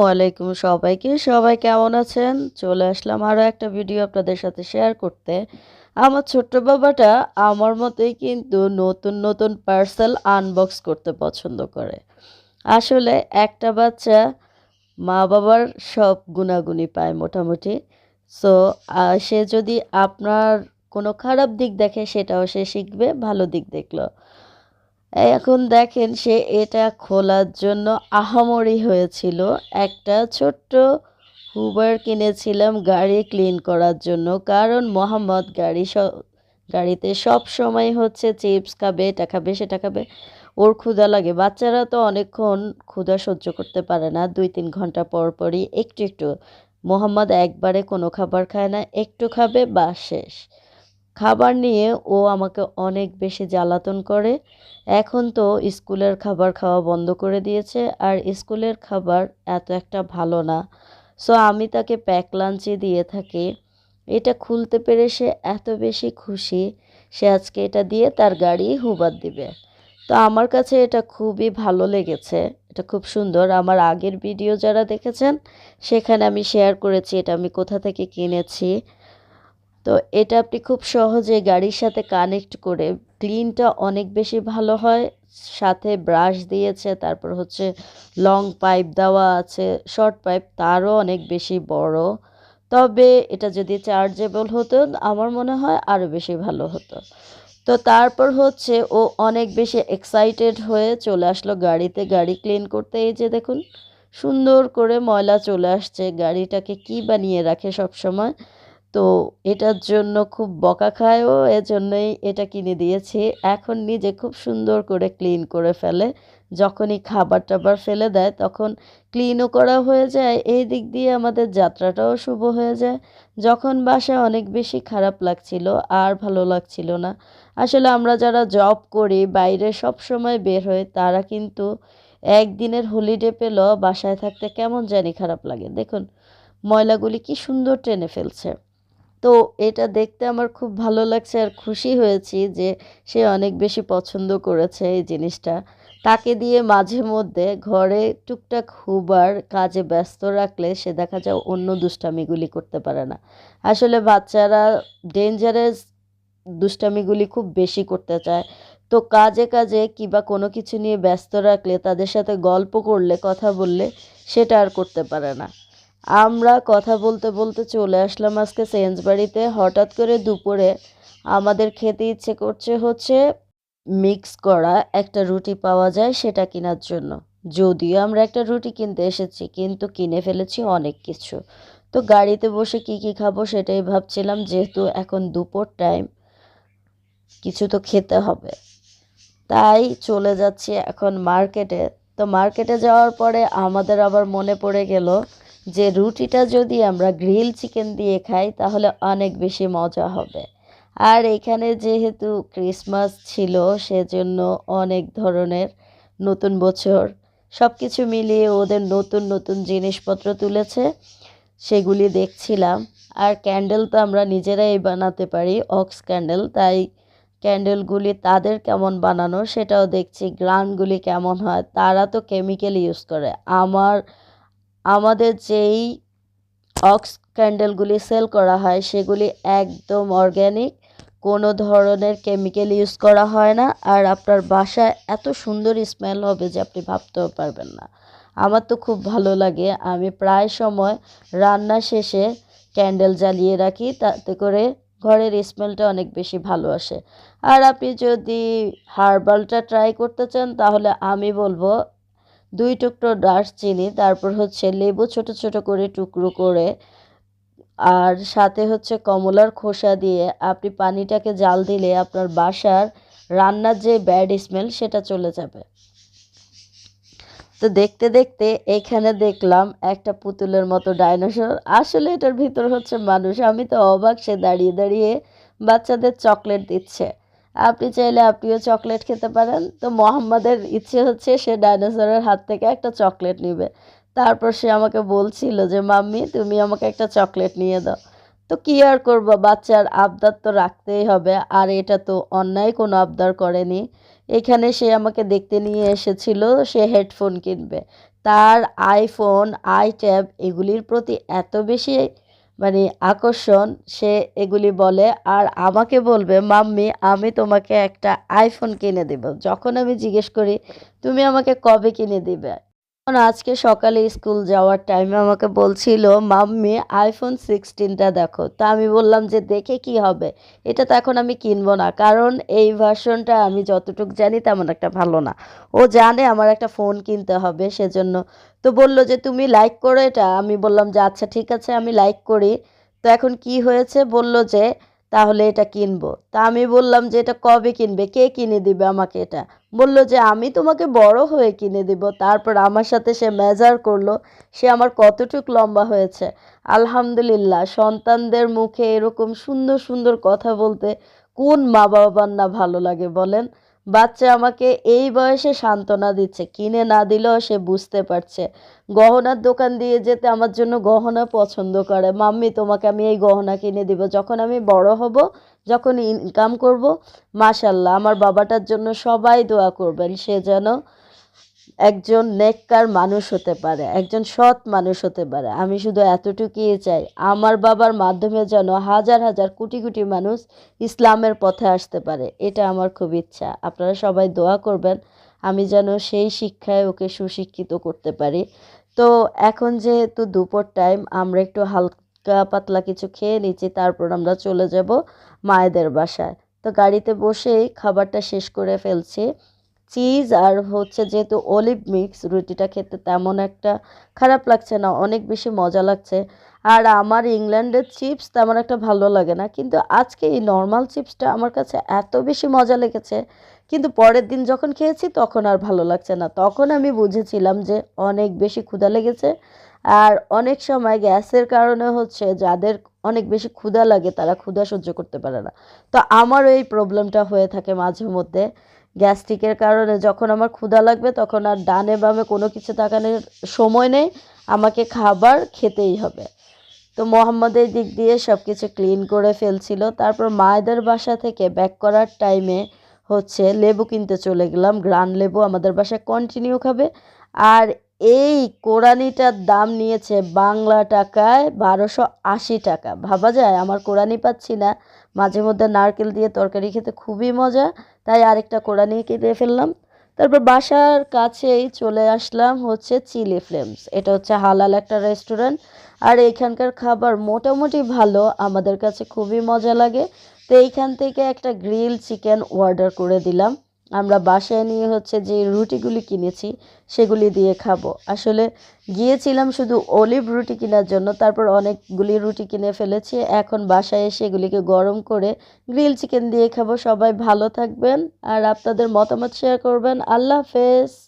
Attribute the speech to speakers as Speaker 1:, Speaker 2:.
Speaker 1: ওয়ালাইকুম সবাইকে। সবাই কেমন আছেন? চলে আসলাম আরও একটা ভিডিও আপনাদের সাথে শেয়ার করতে। আমার ছোট্ট বাবাটা আমার মতোই কিন্তু নতুন নতুন পার্সেল আনবক্স করতে পছন্দ করে। আসলে একটা বাচ্চা মা বাবার সব গুণাগুণই পায় মোটামুটি। সো সে যদি আপনার কোনো খারাপ দিক দেখে সেটাও সে শিখবে, ভালো দিক দেখল। এখন দেখেন সে এটা খোলার জন্য আহামরি হয়েছিল। একটা ছোট্ট হুবার কিনেছিলাম গাড়ি ক্লিন করার জন্য, কারণ মোহাম্মদ গাড়ি গাড়িতে সব সময় হচ্ছে চিপস খাবে, এটা খাবে, সেটা খাবে। ওর ক্ষুধা লাগে। বাচ্চারা তো অনেকক্ষণ ক্ষুধা সহ্য করতে পারে না। দুই তিন ঘণ্টা পর পরই একটু একটু। মোহাম্মদ একবারে কোনো খাবার খায় না, একটু খাবে বা শেষ। খাবার নিয়ে ও আমাকে অনেক বেশি জ্বালাতন করে। এখন তো স্কুলের খাবার খাওয়া বন্ধ করে দিয়েছে আর স্কুলের খাবার এত একটা ভালো না। সো আমি তাকে প্যাক লাঞ্চে দিয়ে থাকি। এটা খুলতে পেরে সে এত বেশি খুশি, সে আজকে এটা দিয়ে তার গাড়ি হুবার দিবে। তো আমার কাছে এটা খুবই ভালো লেগেছে, এটা খুব সুন্দর। আমার আগের ভিডিও যারা দেখেছেন, সেখানে আমি শেয়ার করেছি এটা আমি কোথা থেকে কিনেছি। তো এটা আপনি খুব সহজে গাড়ির সাথে কানেক্ট করে ক্লিনটা অনেক বেশি ভালো হয়। সাথে ব্রাশ দিয়েছে, তারপর হচ্ছে লং পাইপ দেওয়া আছে শর্ট পাইপ তারও অনেক বেশি বড়। তবে এটা যদি চার্জেবল হতো, আমার মনে হয় আরও বেশি ভালো হতো। তো তারপর হচ্ছে ও অনেক বেশি এক্সাইটেড হয়ে চলে আসলো গাড়িতে। গাড়ি ক্লিন করতে এই যে দেখুন, সুন্দর করে ময়লা চলে আসছে। গাড়িটাকে কি বানিয়ে রাখে সব সময়। তো এটার জন্য খুব বকা খায়ও, এজন্যই এটা কিনে দিয়েছি। এখন নিজে খুব সুন্দর করে ক্লিন করে ফেলে। যখনই খাবার টাবার ফেলে দেয়, তখন ক্লিনও করা হয়ে যায়। এই দিক দিয়ে আমাদের যাত্রাটাও শুভ হয়ে যায়। যখন বাসায় অনেক বেশি খারাপ লাগছিল, আর ভালো লাগছিল না। আসলে আমরা যারা জব করি, বাইরে সব সময় বের হই, তারা কিন্তু একদিনের হলিডে পেল, বাসায় থাকতে কেমন জানি খারাপ লাগে। দেখুন, ময়লাগুলি কি সুন্দর টেনে ফেলছে। তো এটা দেখতে আমার খুব ভালো লাগছে আর খুশি হয়েছি যে সে অনেক বেশি পছন্দ করেছে এই জিনিসটা। তাকে দিয়ে মাঝে মধ্যে ঘরে টুকটাক হুবার কাজে ব্যস্ত রাখলে সে দেখা যায় অন্য দুষ্টামিগুলি করতে পারে না। আসলে বাচ্চারা ডেঞ্জারাস দুষ্টামিগুলি খুব বেশি করতে চায়। তো কাজে কাজে কিবা কোনো কিছু নিয়ে ব্যস্ত রাখলে তাদের সাথে গল্প করলে, কথা বললে সেটা আর করতে পারে না। আমরা কথা বলতে বলতে চলে আসলাম আজকে সেন্সবাড়িতে হঠাৎ করে দুপুরে আমাদের খেতে ইচ্ছে করছে হচ্ছে মিক্স করা একটা রুটি পাওয়া যায় সেটা কেনার জন্য। যদিও আমরা একটা রুটি কিনতে এসেছি, কিন্তু কিনে ফেলেছি অনেক কিছু। তো গাড়িতে বসে কি কি খাব সেটাই ভাবছিলাম, যেহেতু এখন দুপুর টাইম, কিছু তো খেতে হবে। তাই চলে যাচ্ছি এখন মার্কেটে। তো মার্কেটে যাওয়ার পরে আমাদের আবার মনে পড়ে গেল যে রুটিটা যদি আমরা গ্রিল চিকেন দিয়ে খাই, তাহলে অনেক বেশি মজা হবে। আর এখানে যেহেতু ক্রিসমাস ছিল, সেজন্য অনেক ধরনের নতুন বছর সব কিছু মিলিয়ে ওদের নতুন নতুন জিনিসপত্র তুলেছে, সেগুলি দেখছিলাম। আর ক্যান্ডেল তো আমরা নিজেরাই বানাতে পারি, অক্স ক্যান্ডেল, তাই ক্যান্ডেলগুলি তাদের কেমন বানানো সেটাও দেখছি, গ্রানগুলি কেমন হয়, তারা তো কেমিক্যাল ইউজ করে। আমার আমাদের যেই অক্স ক্যান্ডেলগুলি সেল করা হয়, সেগুলি একদম অর্গ্যানিক। কোনো ধরনের কেমিক্যাল ইউজ করা হয় না। আর আপনার বাসায় এত সুন্দর স্মেল হবে যে আপনি ভাবতেও পারবেন না। আমার তো খুব ভালো লাগে। আমি প্রায় সময় রান্না শেষে ক্যান্ডেল জ্বালিয়ে রাখি, তাতে করে ঘরের স্মেলটা অনেক বেশি ভালো আসে। আর আপনি যদি হার্বালটা ট্রাই করতে চান, তাহলে আমি বলব দুই টুকরো দারচিনি তারপর হচ্ছে লেবু ছোট ছোট করে টুকরো করে, আর সাথে হচ্ছে কমলার খোসা দিয়ে আপনি পানিটাকে জাল দিলে আপনার বাসার রান্নার যে ব্যাড স্মেল সেটা চলে যাবে। তো দেখতে দেখতে এখানে দেখলাম একটা পুতুলের মতো ডাইনোসর আসলে এটার ভিতর হচ্ছে মানুষ। আমি তো অবাক সে দাঁড়িয়ে দাঁড়িয়ে বাচ্চাদের চকলেট দিচ্ছে। আপনি চাইলে আপনিও চকলেট খেতে পারেন। তো মোহাম্মদের ইচ্ছে হচ্ছে সে ডাইনোসরের হাত থেকে একটা চকলেট নেবে। তারপর সে আমাকে বলছিল যে, মাম্মি, তুমি আমাকে একটা চকলেট নিয়ে দাও। তো কী আর করব? বাচ্চার আবদার তো রাখতেই হবে। আর এটা তো অন্যায়, কোনো আবদার করেনি। এখানে সে আমাকে দেখতে নিয়ে এসেছিল, সে হেডফোন কিনবে। তার আইফোন আই ট্যাব এগুলির প্রতি এত বেশি মানে আকর্ষণ, সে এগুলি বলে, আর আমাকে বলবে, মাম্মি, আমি তোমাকে একটা আইফোন কিনে দেব। যখন আমি জিজ্ঞেস করি, তুমি আমাকে কবে কিনে দিবে? তখন আজকে সকালে স্কুল যাওয়ার টাইমে আমাকে বলছিল, মাম্মি আইফোন সিক্সটিনটা দেখো। তা আমি বললাম যে, দেখে কি হবে? এটা তো এখন আমি কিনবো না। কারণ এই ভার্সনটা আমি যতটুকু জানি তেমন একটা ভালো না। ও জানে আমার একটা ফোন কিনতে হবে সেজন্য। তো বলল যে, তুমি লাইক করো এটা। আমি বললাম যে আচ্ছা ঠিক আছে, আমি লাইক করি। তো এখন কি হয়েছে? বলল যে তাহলে এটা কিনবো। তা আমি বললাম যে, এটা কবে কিনবে? কে কিনে দিবে আমাকে এটা? বলল যে, আমি তোমাকে বড় হয়ে কিনে দিব। তারপর আমার সাথে সে মেজার করল, সে আমার কতটুক লম্বা হয়েছে। আলহামদুলিল্লাহ, সন্তানদের মুখে এরকম সুন্দর সুন্দর কথা বলতে কোন মা বাবার না ভালো লাগে বলেন? বাচ্চা আমাকে এই বয়সে সান্ত্বনা দিচ্ছে, কিনে না দিলেও সে বুঝতে পারছে। গহনার দোকান দিয়ে যেতে আমার জন্য গহনা পছন্দ করে। মাম্মি, তোমাকে আমি এই গহনা কিনে দিব। যখন আমি বড় হব, যখন ইনকাম করব, মাশাল্লাহ, আমার বাবাটার জন্য সবাই দোয়া করবেন। সে যেন একজন নেককার মানুষ হতে পারে, একজন সৎ মানুষ হতে পারে। আমি শুধু এতটুকুই চাই, আমার বাবার মাধ্যমে যেন হাজার হাজার কোটি কোটি মানুষ ইসলামের পথে আসতে পারে, এটা আমার খুব ইচ্ছা। আপনারা সবাই দোয়া করবেন, আমি যেন সেই শিক্ষায় ওকে সুশিক্ষিত করতে পারি। তো এখন যেহেতু দুপুর টাইম আমরা একটু হালকা পাতলা কিছু খেয়ে নিচ্ছি, তারপর আমরা চলে যাব মায়েদের বাসায়। তো গাড়িতে বসেই খাবারটা শেষ করে ফেলছি। চিজ আর হচ্ছে যেহেতু অলিভ মিক্স, রুটিটা খেতে তেমন একটা খারাপ লাগছে না, অনেক বেশি মজা লাগছে। আর আমার ইংল্যান্ডের চিপস তেমন একটা ভালো লাগে না, কিন্তু আজকে এই নর্মাল চিপসটা আমার কাছে এত বেশি মজা লেগেছে, কিন্তু পরের দিন যখন খেয়েছি তখন আর ভালো লাগছে না। তখন আমি বুঝেছিলাম যে অনেক বেশি ক্ষুধা লেগেছে, আর অনেক সময় গ্যাসের কারণে হচ্ছে যাদের অনেক বেশি ক্ষুধা লাগে তারা ক্ষুধা সহ্য করতে পারে না। তো আমারও এই প্রবলেমটা হয়ে থাকে মাঝে মধ্যে গ্যাস্ট্রিকের কারণে যখন আমার ক্ষুধা লাগবে তখন আর ডানে বামে কোনো কিছু তাকানোর সময় নেই, আমাকে খাবার খেতেই হবে। তো মোহাম্মদের দিক দিয়ে সব কিছু ক্লিন করে ফেলছিল। তারপর মায়েদের বাসা থেকে ব্যাক করার টাইমে হচ্ছে লেবু কিনতে চলে গেলাম। গ্রান লেবু আমাদের বাসায় কন্টিনিউ খাবে। আর এই কোরআনিটার দাম নিয়েছে বাংলা টাকায় বারোশো আশি টাকা। ভাবা যায়, আমার কোরআনি পাচ্ছি না। মাঝে মধ্যে নারকেল দিয়ে তরকারি খেতে খুবই মজা। তাই আরেকটা কোড়া নিয়ে কিনে ফেললাম। তারপর বাসার কাছেই চলে আসলাম হচ্ছে চিলি ফ্লেমস। এটা হচ্ছে হালাল একটা রেস্টুরেন্ট। আর এখানকার খাবার মোটামুটি ভালো, আমাদের কাছে খুবই মজা লাগে। তো এইখান থেকে একটা গ্রিল চিকেন অর্ডার করে দিলাম। আমরা বাসায় নিয়ে হচ্ছে যে রুটিগুলি কিনেছি, সেগুলি দিয়ে খাব। আসলে গিয়েছিলাম শুধু অলিভ রুটি কেনার জন্য, তারপর অনেকগুলি রুটি কিনে ফেলেছি। এখন বাসায় এসে এগুলিকে গরম করে গ্রিল চিকেন দিয়ে খাব। সবাই ভালো থাকবেন আর আপনাদের মতামত শেয়ার করবেন। আল্লাহ হাফেজ।